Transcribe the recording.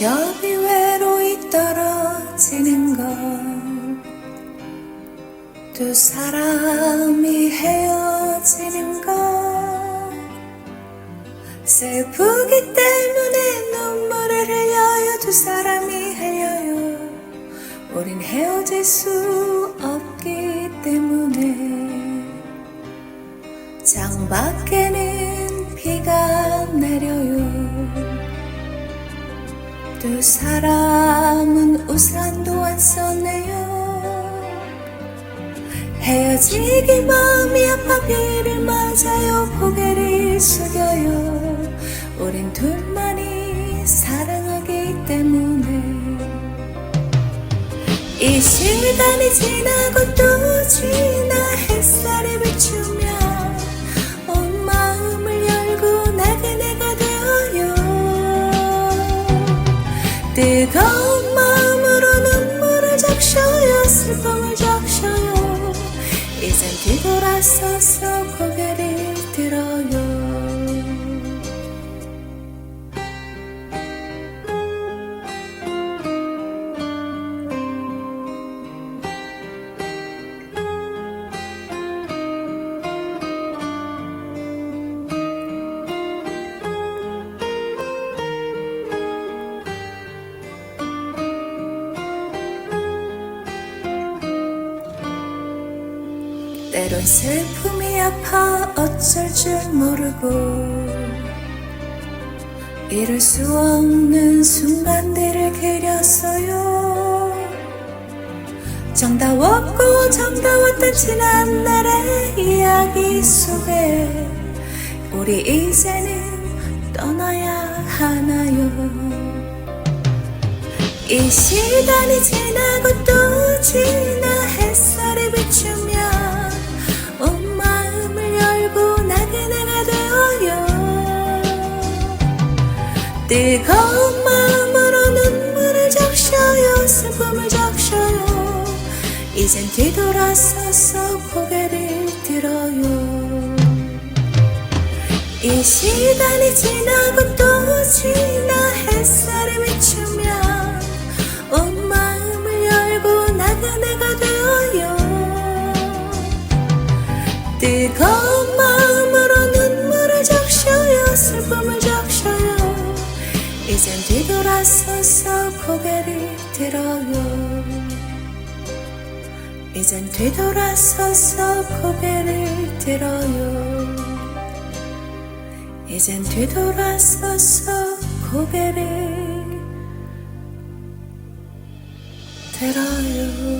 겹이 외로이 떨어지는 건두 사람이 헤어지는 건 슬프기 때문에 눈물을 흘려요. 두 사람이 흘려요. 우린 헤어질 수 없기 때문에 창 밖에는 비가 두 사람은 우산도 안 썼네요. 헤어지기 마음이 아파 비를 맞아요. 고개를 숙여요. 우린 둘만이 사랑하기 때문에. 이 시간이 지나고 뜨거 때론 슬픔이 아파 어쩔 줄 모르고 이룰 수 없는 순간들을 그렸어요. 정다웠고 정다웠던 지난 날의 이야기 속에 우리 이제는 떠나야 하나요? 이 시간이 지나고 또 뜨거운 마음으로 눈물을 적셔요. 슬픔을 적셔요. 이젠 뒤돌아서서 고개를 들어요. 이 시간이 지나고 또 지나 햇살이 비추며 온 마음을 열고 나가 내가 되어요. 뜨거운 돌아서서 고개를 들어요 이젠 뒤돌아서서 고개를 들어요 이젠 뒤돌아서서 고개를 들어요.